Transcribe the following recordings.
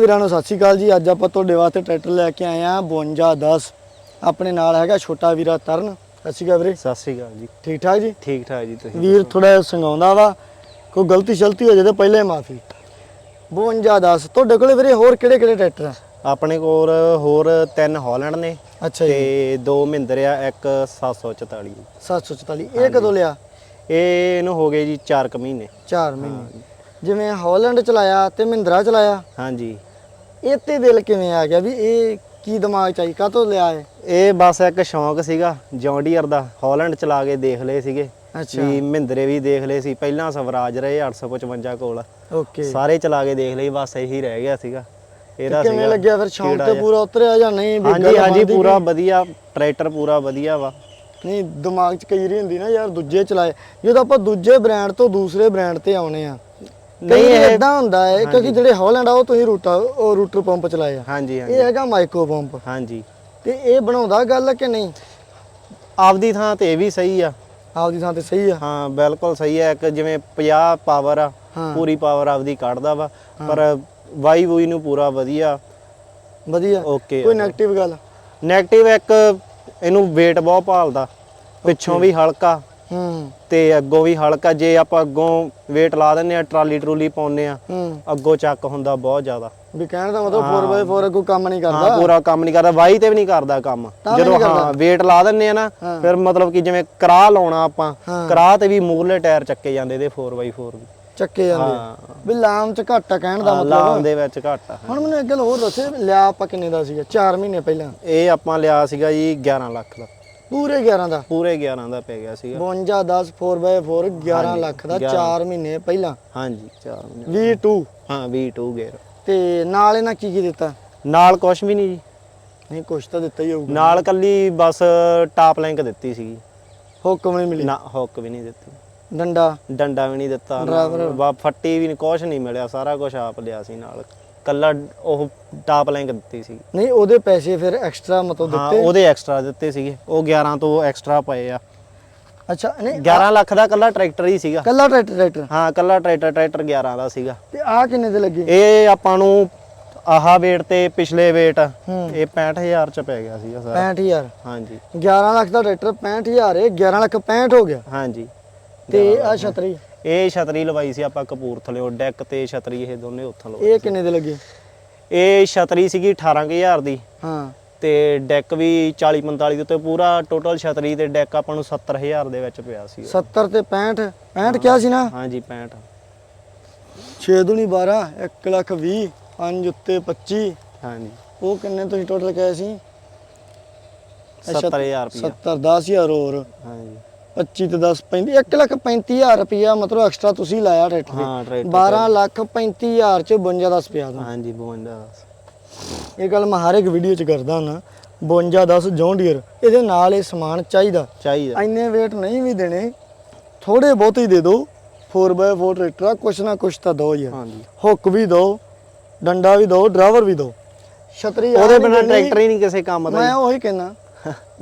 ਵੀਰਾਂ ਨੂੰ ਸਤਿ ਸ਼੍ਰੀ ਅਕਾਲ ਜੀ। ਅੱਜ ਆਪਾਂ ਤੁਹਾਡੇ ਵਾਸਤੇ ਟਰੈਕਟਰ ਲੈ ਕੇ ਆਏ ਆ 5210 ਆਪਣੇ ਨਾਲ ਹੈਗਾ ਛੋਟਾ ਵੀਰਾ ਤਰਨ। ਸਤਿ ਸ਼੍ਰੀ ਅਕਾਲ ਵੀਰੇ। ਸਤਿ ਸ੍ਰੀ ਅਕਾਲ ਜੀ। ਠੀਕ ਠਾਕ ਜੀ? ਠੀਕ ਠਾਕ ਜੀ ਤੁਸੀਂ ਵੀਰ ਥੋੜਾ ਸੰਗਾਉਂਦਾ ਵਾ। ਕੋਈ ਗਲਤੀ ਸ਼ਲਤੀ ਹੋ ਜਾਏ ਤਾਂ ਪਹਿਲੇ ਮਾਫੀ। 5210 ਤੁਹਾਡੇ ਕੋਲੇ ਵੀਰੇ ਹੋਰ ਕਿਹੜੇ ਕਿਹੜੇ ਟਰੈਕਟਰ ਆ? ਆਪਣੇ ਕੋਲ ਹੋਰ ਤਿੰਨ ਹਾਲੈਂਡ ਨੇ ਅੱਛਾ ਜੀ। ਤੇ ਦੋ ਮਹਿੰਦਰ ਆ ਇੱਕ 744 744 ਇਹ ਕਦੋਂ ਲਿਆ? ਇਹ ਇਹਨੂੰ ਹੋ ਗਏ ਜੀ 4 ਕੁ ਮਹੀਨੇ। 4 ਮਹੀਨੇ। ਜਿਵੇਂ ਹਾਲੈਂਡ ਚਲਾਇਆ ਤੇ ਮਹਿੰਦਰਾ ਚਲਾਇਆ। ਹਾਂਜੀ। ਇਹ ਤੇ ਦਿਲ ਕਿਵੇਂ ਆ ਗਿਆ ਵੀ ਇਹ ਕੀ ਦਿਮਾਗ ਚ ਆਈ ਕਾਹਤੋਂ ਲਿਆ ਹੈ ਇਹ ਬਸ ਇੱਕ ਸ਼ੌਂਕ ਸੀਗਾ ਜੌਂਡੀਅਰ ਦਾ। ਹਾਲੈਂਡ ਚਲਾ ਕੇ ਦੇਖ ਲਏ ਸੀਗੇ। ਅੱਛਾ। ਵੀ ਮਹਿੰਦਰੇ ਵੀ ਦੇਖ ਲਏ ਸੀ। ਪਹਿਲਾਂ ਸਵਰਾਜ ਰਹੇ 855 ਕੋਲ। ਓਕੇ। ਸਾਰੇ ਚਲਾ ਕੇ ਦੇਖ ਲਈ ਬਸ ਇਹੀ ਰਹਿ ਗਿਆ ਸੀਗਾ। ਇਹਦਾ ਕਿਵੇਂ ਲੱਗਿਆ ਫਿਰ ਸ਼ੌਂਕ ਤੇ। ਪੂਰਾ ਉਤਰਿਆ ਜਾਂ ਨਹੀਂ? ਹਾਂਜੀ ਹਾਂਜੀ ਪੂਰਾ ਵਧੀਆ। ਟਰੈਕਟਰ ਪੂਰਾ ਵਧੀਆ ਵਾ। ਨਹੀਂ ਦਿਮਾਗ 'ਚ ਕਈ ਰੀ ਹੁੰਦੀ ਨਾ ਯਾਰ ਦੂਜੇ ਚਲਾਏ। ਜਦੋਂ ਆਪਾਂ ਦੂਜੇ ਬ੍ਰਾਂਡ ਤੋਂ ਦੂਸਰੇ ਬ੍ਰਾਂਡ ਤੇ ਆਉਣੇ ਆ ਨਹੀਂ, ਇਹ- ਇਦਾਂ ਹੁੰਦਾ ਹੈ ਕਿਉਂਕਿ ਜਿਹੜੇ ਹਾਲੈਂਡ ਆ ਉਹ ਤੁਸੀਂ ਰੂਟਾ ਉਹ ਰੂਟਰ ਪੰਪ ਚਲਾਏ ਆ। ਹਾਂਜੀ ਇਹ ਹਾਂਜੀ ਹੈਗਾ ਮਾਈਕਰੋ ਪੰਪ। ਹਾਂਜੀ। ਤੇ ਇਹ ਬਣਾਉਂਦਾ ਗੱਲ ਕਿ ਨਹੀਂ? ਆਪਦੀ ਥਾਂ ਤੇ ਇਹ ਵੀ ਸਹੀ ਆ। ਆਪਦੀ ਥਾਂ ਤੇ ਸਹੀ ਆ। ਹਾਂ ਬਿਲਕੁਲ ਸਹੀ ਹੈ ਇੱਕ ਜਿਵੇਂ 50 ਪਾਵਰ ਆ। ਪੂਰੀ ਪਾਵਰ ਆਪਦੀ ਕੱਢਦਾ ਵਾ। ਪਰ ਵਾਈ ਵੂਈ ਨੂੰ ਪੂਰਾ ਵਧੀਆ। ਵਧੀਆ। ਓਕੇ ਕੋਈ 네ਗੇਟਿਵ ਗੱਲ? 네ਗੇਟਿਵ ਇੱਕ ਇਹਨੂੰ weight ਬਹੁਤ ਭਾਲਦਾ। ਪਿੱਛੋਂ ਵੀ ਹਲਕਾ। ਹੂੰ ਤੇ ਅੱਗੋਂ ਵੀ ਹਲਕਾ ਜੇ ਆਪਾਂ ਅੱਗੋਂ weight ਲਾ ਦਿੰਨੇ ਆ ਟਰਾਲੀ ਟਰੂਲੀ ਪਾਉਨੇ ਆ ਹੂੰ। ਅੱਗੋਂ ਚੱਕ ਹੁੰਦਾ ਬਹੁਤ ਜ਼ਿਆਦਾ। ਵੀ ਕਹਿਣ ਦਾ ਮਤਲਬ 4x4 ਕੋਈ ਕੰਮ ਨਹੀਂ ਹਾਂ ਕਰਦਾ ਪੂਰਾ ਕੰਮ ਨਹੀਂ ਕਰਦਾ ਵਾਈ ਤੇ ਵੀ ਨਹੀਂ ਕਰਦਾ ਕੰਮ। ਜਦੋਂ ਹਾਂ weight ਲਾ ਦਿੰਨੇ ਆ ਨਾ ਹਾਂ। ਫਿਰ ਮਤਲਬ ਕਿ ਜਿਵੇਂ ਕਰਾ ਲਾਉਣਾ ਆਪਾਂ ਹਾਂ। ਕਰਾ ਤੇ ਵੀ ਮੂਰਲੇ ਟਾਇਰ ਚੱਕੇ ਜਾਂਦੇ ਇਹਦੇ 4x4 ਵੀ। ਚੱਕੇ ਜਾਂਦੇ। ਹਾਂ। ਵੀ ਲਾਮ 'ਚ ਘੱਟ ਕਹਿਣ ਦਾ ਹਾਂ, ਮਤਲਬ। ਲਾਉਣ ਦੇ ਵਿੱਚ ਘੱਟ ਹੁਣ ਮੈਨੂੰ ਇੱਕ ਗੱਲ ਹੋਰ ਦੱਸੇ ਲਿਆ ਆਪਾਂ ਕਿੰਨੇ ਦਾ ਸੀਗਾ? 4 ਮਹੀਨੇ ਪਹਿਲਾਂ। ਇਹ ਆਪਾਂ ਲਿਆ ਸੀਗਾ ਜੀ 11 ਲੱਖ ਦਾ। ਪੂਰੇ 11 ਦਾ। ਪੂਰੇ 11 ਦਾ ਪੈ ਗਿਆ ਸੀਗਾ। 52 10 4x4 11 ਲੱਖ ਦਾ 4 ਮਹੀਨੇ ਪਹਿਲਾਂ। ਹਾਂਜੀ 4 ਮਹੀਨੇ V2 ਹਾਂ V2 ਗੇਅਰ ਤੇ ਨਾਲ ਇਹਨਾਂ ਕੀ ਕੀ ਦਿੱਤਾ? ਨਾਲ ਕੁਛ ਵੀ ਨਹੀਂ ਜੀ। ਨਹੀਂ ਕੁਛ ਤਾਂ ਦਿੱਤਾ ਹੀ ਹੋਊਗਾ। ਨਾਲ ਕੱਲੀ ਬਸ ਟਾਪ ਲਿੰਕ ਦਿੱਤੀ ਸੀਗੀ। ਹੁਕਮ ਨਹੀਂ ਮਿਲੀ ਨਾ ਹੁੱਕ ਵੀ ਨਹੀਂ ਦਿੱਤੀ। ਡੰਡਾ। ਡੰਡਾ ਵੀ ਨਹੀਂ ਦਿੱਤਾ। ਬਾ ਫੱਟੀ ਵੀ ਨਹੀਂ ਕੁਛ ਨਹੀਂ ਮਿਲਿਆ ਸਾਰਾ ਕੁਝ ਆਪ ਲਿਆ ਸੀ ਨਾਲ। ਕੱਲਾ ਉਹ ਟਾਪ ਲਿੰਕ ਦਿੱਤੀ ਸੀ। ਨਹੀਂ ਉਹਦੇ ਪੈਸੇ ਫਿਰ ਐਕਸਟਰਾ ਮਤਲਬ ਹਾਂ ਦਿੱਤੇ? ਉਹਦੇ ਐਕਸਟਰਾ ਦਿੱਤੇ ਸੀਗੇ। ਉਹ 11 ਤੋਂ ਐਕਸਟਰਾ ਪਏ ਆ। ਅੱਛਾ ਨਹੀਂ 11 ਲੱਖ ਦਾ ਕੱਲਾ ਟਰੈਕਟਰ ਹੀ ਸੀਗਾ। ਕੱਲਾ ਟਰੈਕਟਰ ਟਰੈਕਟਰ? ਹਾਂ ਕੱਲਾ ਟਰੈਕਟਰ ਟਰੈਕਟਰ 11 ਦਾ ਸੀਗਾ। ਤੇ ਆ ਕਿੰਨੇ ਦੇ ਲੱਗੇ? ਇਹ ਆਪਾਂ ਨੂੰ ਆਹਾ weight ਤੇ ਪਿਛਲੇ weight ਹੂੰ। ਇਹ 65000 ਚ ਪੈ ਗਿਆ ਸੀਗਾ ਸਾਰਾ। 65000 ਹਾਂਜੀ। 11 ਲੱਖ ਦਾ ਟਰੈਕਟਰ 65000 ਇਹ 11 ਲੱਖ 65 ਹੋ ਗਿਆ। ਹਾਂਜੀ। ਤੇ ਆ ਛਤਰੀ। ਇਹ ਛਤਰੀ ਲਵਾਈ ਸੀ ਆਪਾਂ ਕਪੂਰਥਲੇ ਡੈਕ ਤੇ ਛਤਰੀ ਇਹ ਦੋਨੇ ਉੱਥੋਂ ਲਵਾਈ ਇਹ ਕਿੰਨੇ ਦੇ ਲੱਗੇ? ਇਹ ਛਤਰੀ ਸੀਗੀ 18000 ਦੀ। ਹਾਂ। ਤੇ ਡੈਕ ਵੀ 40 45 ਦੇ ਉੱਤੇ ਪੂਰਾ ਟੋਟਲ ਛਤਰੀ ਤੇ ਡੈਕ ਆਪਾਂ ਨੂੰ 70000 ਦੇ ਵਿੱਚ ਪਿਆ ਸੀ। 70 ਤੇ 65 65 ਕਿਹਾ ਸੀ ਨਾ? ਹਾਂਜੀ 65 6 ਦੁਨੀ 12 1 ਲੱਖ 20 5 ਉੱਤੇ 25 ਹਾਂਜੀ। ਉਹ ਕਿੰਨੇ ਤੁਸੀਂ ਟੋਟਲ ਕਹੇ ਸੀ? 70000 ਰੁਪਇਆ 70 10000 ਹੋਰ। ਹਾਂਜੀ। 25 ਤੇ 10 35 1 ਲੱਖ 35000 ਰੁਪਇਆ ਮਤਲਬ ਐਕਸਟਰਾ ਤੁਸੀਂ ਲਾਇਆ ਟਰੈਕਟਰ ਤੇ। ਹਾਂ ਟਰੈਕਟਰ 12 ਲੱਖ 35000 ਚ 52 10 ਪਿਆ ਤੁਹਾਨੂੰ ਹਾਂਜੀ 52 ਇਹ ਗੱਲ ਮੈਂ ਹਰ ਇੱਕ ਵੀਡੀਓ ਚ ਕਰਦਾ ਨਾ 52 10 ਜੌਂਡੀਅਰ ਇਹਦੇ ਨਾਲ ਇਹ ਸਮਾਨ ਚਾਹੀਦਾ। ਚਾਹੀਦਾ। ਇੰਨੇ weight ਨਹੀਂ ਵੀ ਦੇਣੇ ਥੋੜੇ ਬਹੁਤ ਹੀ ਦੇ ਦਿਓ 4x4 ਟਰੈਕਟਰ ਆ ਕੁਛ ਨਾ ਕੁਛ ਤਾਂ ਦੋ ਯਾਰ ਹਾਂਜੀ। ਹੁੱਕ ਵੀ ਦੋ ਡੰਡਾ ਵੀ ਦੋ ਡਰਾਈਵਰ ਵੀ ਦੋ। ਛਤਰੀ ਆ ਉਹਦੇ ਨਹੀਂ ਬਿਨਾ ਦੇਣੀ, ਟਰੈਕਟਰ ਹੀ ਨਹੀਂ ਕਿਸੇ ਕੰਮ ਦਾ ਮੈਂ ਉਹੀ ਕਹਿਣਾ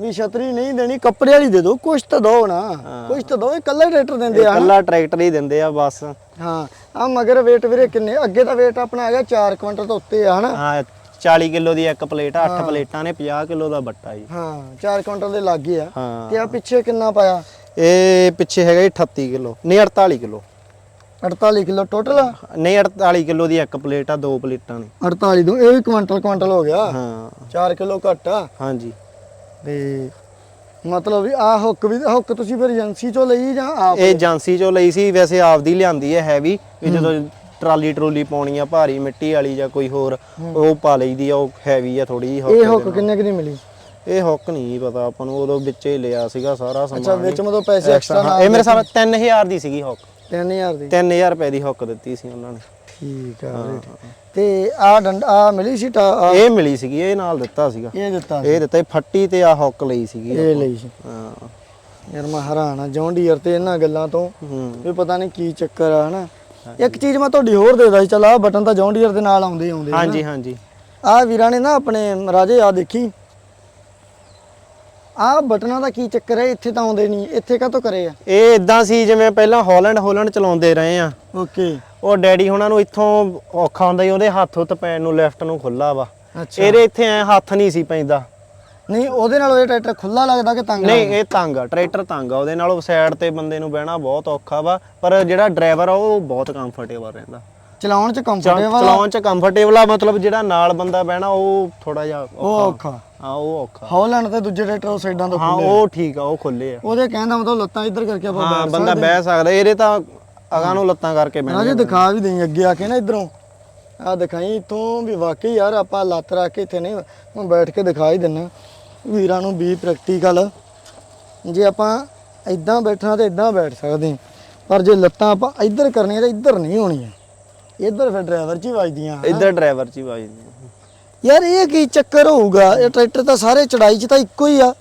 ਵੀ ਛਤਰੀ ਨਹੀਂ ਦੇਣੀ ਕੱਪੜੇ ਵਾਲੀ ਦੇ ਦਿਓ ਕੁਛ ਤਾਂ ਦੋ ਨਾ। ਕੁਛ ਤਾਂ ਦੋ ਇਹ ਕੱਲਾ ਟਰੈਕਟਰ ਦਿੰਦੇ ਆ? ਇਕੱਲਾ ਟਰੈਕਟਰ ਹੀ ਦਿੰਦੇ ਆ ਬਸ। ਹਾਂ ਆ ਮਗਰ weight ਵੀਰੇ ਕਿੰਨੇ? ਅੱਗੇ ਦਾ weight ਆਪਣਾ ਹੈਗਾ 4 ਕੁਇੰਟਲ ਤੋਂ ਉੱਤੇ ਆ ਹਨਾ? ਹਾਂ 40 ਕਿਲੋ ਦੀ ਇੱਕ ਪਲੇਟ ਆ 8 ਪਲੇਟਾਂ ਨੇ 50 ਕਿਲੋ ਦਾ ਬੱਟਾ ਜੀ। ਹਾਂ 4 ਕੁਇੰਟਲ ਦੇ ਲਾਗੇ ਆ। ਤੇ ਆ ਪਿੱਛੇ ਕਿੰਨਾ ਪਾਇਆ? ਇਹ ਪਿੱਛੇ ਹੈਗਾ ਜੀ 38 ਕਿਲੋ ਨਹੀਂ 48 ਕਿਲੋ। 48 ਕਿਲੋ ਟੋਟਲ ਨਹੀਂ 48 ਕਿਲੋ ਦੀ ਇੱਕ ਪਲੇਟ ਆ ਦੋ ਪਲੇਟਾਂ ਨੇ। 48 ਦੋ ਇਹ ਵੀ ਕੁਇੰਟਲ ਕੁਇੰਟਲ ਹੋ ਗਿਆ। ਹਾਂ। 4 ਕਿਲੋ ਘੱਟ ਆ। ਹਾਂਜੀ। ਤੇ ਮਤਲਬ ਵੀ ਆ ਹੁੱਕ ਵੀ ਹੁੱਕ ਤੁਸੀਂ ਫਿਰ ਏਜੰਸੀ ਚੋਂ ਲਈ ਜਾਂ ਆਪ? ਇਹ ਏਜੰਸੀ ਚੋਂ ਲਈ ਸੀ ਵੈਸੇ ਆਪਦੀ ਲਿਆਂਦੀ ਹੈ ਹੈਵੀ ਵੀ ਜਦੋਂ ਟਰਾਲੀ ਟਰੋਲੀ ਪਾਉਣੀ ਆ ਭਾਰੀ ਮਿੱਟੀ ਵਾਲੀ ਜਾਂ ਕੋਈ ਹੋਰ ਉਹ ਪਾ ਲਈਦੀ ਆ ਉਹ ਹੈਵੀ ਆ ਥੋੜੀ ਜਿਹੀ ਇਹ ਹੁੱਕ ਕਿੰਨੇ ਕਿ ਦੀ ਮਿਲੀ? ਇਹ ਹੁੱਕ ਨਹੀਂ ਪਤਾ ਆਪਾਂ ਨੂੰ ਉਦੋਂ ਵਿੱਚੇ ਹੀ ਲਿਆ ਸੀਗਾ ਸਾਰਾ ਸਮਾਨ ਅੱਛਾ ਵਿੱਚ ਮਤਲਬ ਪੈਸੇ ਐਕਸਟਰਾ ਇਹ ਮੇਰੇ ਸਾਰਾ 3000 ਦੀ ਸੀਗੀ ਹੁੱਕ। 3000 ਦੀ? 3000 ਰੁਪਏ ਦੀ ਹੁੱਕ ਦਿੱਤੀ ਸੀ ਉਹਨਾਂ ਨੇ। ਠੀਕ ਆ ਵੀਰੇ, ਠੀਕ। ਤੇ ਆ ਡੰਡਾ ਆ ਮਿਲੀ ਸੀ ਟਾ ਇਹ ਮਿਲੀ ਸੀਗੀ ਇਹ ਨਾਲ ਦਿੱਤਾ ਸੀਗਾ। ਇਹ ਦਿੱਤਾ ਇਹ ਦਿੱਤਾ ਫੱਟੀ ਤੇ ਆ ਹੁੱਕ ਲਈ ਸੀਗੀ ਇਹ ਲਈ ਸੀ। ਹਾਂ। ਯਾਰ ਮੈਂ ਹੈਰਾਨ ਆ ਜੌਂਡੀਅਰ ਤੇ ਇਹਨਾਂ ਗੱਲਾਂ ਤੋਂ ਹੂੰ। ਵੀ ਪਤਾ ਨਹੀਂ ਕੀ ਚੱਕਰ ਆ ਹਨਾ? ਇੱਕ ਚੀਜ਼ ਮੈਂ ਤੁਹਾਡੀ ਹੋਰ ਦੇਦਾ ਸੀ ਚਲ ਆ ਬਟਨ ਤਾਂ ਜੌਂਡੀਅਰ ਦੇ ਨਾਲ ਆਉਂਦੇ ਹੀ ਆਉਂਦੇ ਹਾਂਜੀ ਹਾਂਜੀ। ਆ ਵੀਰਾਂ ਨੇ ਨਾ ਆਪਣੇ ਰਾਜੇ ਆ ਦੇਖੀ? ਆ ਬਟਨਾਂ ਦਾ ਕੀ ਚੱਕਰ ਹੈ ਇੱਥੇ ਤਾਂ ਆਉਂਦੇ ਨਹੀਂ ਇੱਥੇ ਕਾਹਤੋਂ ਕਰੇ ਆ? ਇਹ ਇਦਾਂ ਸੀ ਜਿਵੇਂ ਪਹਿਲਾਂ ਹਾਲੈਂਡ ਹਾਲੈਂਡ ਚਲਾਉਂਦੇ ਰਹੇ ਆ। ਓਕੇ। ਉਹ ਡੈਡੀ ਹੁਣਾਂ ਨੂੰ ਇੱਥੋਂ ਔਖਾ ਹੁੰਦਾ ਹੀ ਉਹਦੇ ਹੱਥ ਉੱਤ ਪੈਣ ਨੂੰ ਲੈਫਟ ਨੂੰ ਖੁੱਲਾ ਵਾ। ਅੱਛਾ। ਇਹਦੇ ਇੱਥੇ ਐ ਹੱਥ ਨਹੀਂ ਸੀ ਪੈਂਦਾ। ਨਹੀਂ ਉਹਦੇ ਨਾਲ ਇਹ ਟਰੈਕਟਰ ਖੁੱਲਾ ਲੱਗਦਾ ਕਿ ਤੰਗ ਨਹੀਂ ਇਹ ਤੰਗ ਆ ਟਰੈਕਟਰ ਤੰਗ ਆ। ਉਹਦੇ ਨਾਲ ਸਾਈਡ ਤੇ ਬੰਦੇ ਨੂੰ ਬਹਿਣਾ ਬਹੁਤ ਔਖਾ ਵਾ ਪਰ ਜਿਹੜਾ ਡਰਾਈਵਰ ਆ ਉਹ ਬਹੁਤ ਕੰਫਰਟੇਬਲ ਰਹਿੰਦਾ। ਚਲਾਉਣ ਚ ਕੰਫਰਟੇਬਲ ਚਲਾਉਣ ਚ ਕੰਫਰਟੇਬਲ ਆ ਮਤਲਬ ਜਿਹੜਾ ਨਾਲ ਬੰਦਾ ਬਹਿਣਾ ਉਹ ਥੋੜਾ ਜਿਹਾ ਉਹ ਔਖਾ। ਹਾਂ ਉਹ ਔਖਾ। ਹੌਲੈਂਡ ਤੇ ਦੂਜੇ ਟਰੈਕਟਰ ਉਹ ਸਾਈਡਾਂ ਤੋਂ ਹਾਂ ਉਹ ਠੀਕ ਆ ਉਹ ਖੁੱਲੇ ਆ। ਉਹਦੇ ਕਹਿਣ ਦਾ ਮਤਲਬ ਲੱਤਾਂ ਇੱਧਰ ਕਰਕੇ ਆਪਾਂ ਬੰਦਾ ਬਹਿ ਸਕਦਾ। ਇਹਦੇ ਤਾਂ ਅਗਾਂ ਨੂੰ ਲੱਤਾਂ ਕਰਕੇ ਬਹਿਣਾ ਰਾਜੇ ਦਿਖਾ ਵੀ ਦੇਈ ਅੱਗੇ ਆ ਕੇ ਨਾ ਇਧਰੋਂ। ਆ ਦਿਖਾਈ ਇਥੋਂ ਵੀ ਵਾਕਈ ਯਾਰ ਆਪਾਂ ਲੱਤ ਰੱਖ ਕੇ ਇੱਥੇ ਨਹੀਂ ਮੈਂ ਬੈਠ ਕੇ ਦਿਖਾ ਹੀ ਦਿੰਨਾ ਵੀਰਾਂ ਨੂੰ ਵੀ ਪ੍ਰੈਕਟੀਕਲ ਜੇ ਆਪਾਂ ਇਦਾਂ ਬੈਠਣਾ ਤੇ ਇਦਾਂ ਬੈਠ ਸਕਦੇ ਹਾਂ। ਪਰ ਜੇ ਲੱਤਾਂ ਆਪਾਂ ਇੱਧਰ ਕਰਨੀਆਂ ਤਾਂ ਇੱਧਰ ਨਹੀਂ ਹੋਣੀਆਂ। ਇੱਧਰ ਫਿਰ ਡਰਾਈਵਰ 'ਚ ਹੀ ਵੱਜਦੀਆਂ ਇੱਧਰ ਡਰਾਈਵਰ ਚ ਹੀ ਯਾਰ ਇਹ ਕੀ ਚੱਕਰ ਹੋਊਗਾ? ਇਹ ਟਰੈਕਟਰ ਤਾਂ ਸਾਰੇ ਚੜਾਈ 'ਚ ਤਾਂ ਇੱਕੋ ਹੀ ਆ।